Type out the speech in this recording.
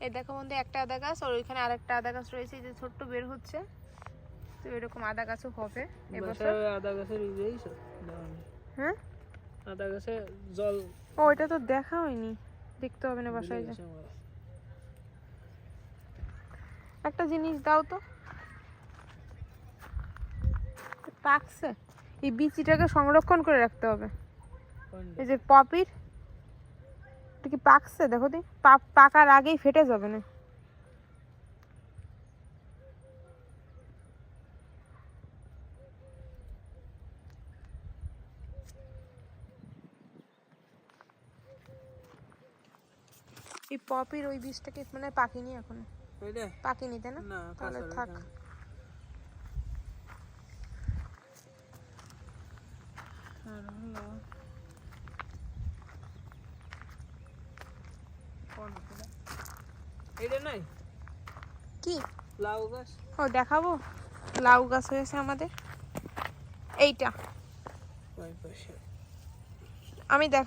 এই দেখো বন্ধু একটা আদা গাছ আর ওইখানে আর একটা আদা গাছ রয়েছে যে ছোট্ট বের হচ্ছে। তো এরকম আদা গাছও হবে এবছর। আদা গাছের। হ্যাঁ? আদা গাছে জল ও এটা তো দেখা হয়নি। দেখতে হবে না বাসায় যা। একটা জিনিস দাও তো। পাকছে। এই বিচিটাকে সংরক্ষণ করে রাখতে হবে। এই যে পপির। কি পাকছে? দেখো দি পাকার আগেই ফেটে যাবে না। এই পপির ওই বীজটাকে মানে পাকেনি এখন? পাকেনি তাই না? না তাহলে থাক। আর হলো কোনটা? এইটা নাই? কি? লাউ গাছ। ও দেখাবো। লাউ গাছ হয়েছে আমাদের। এইটা। আমি দেখা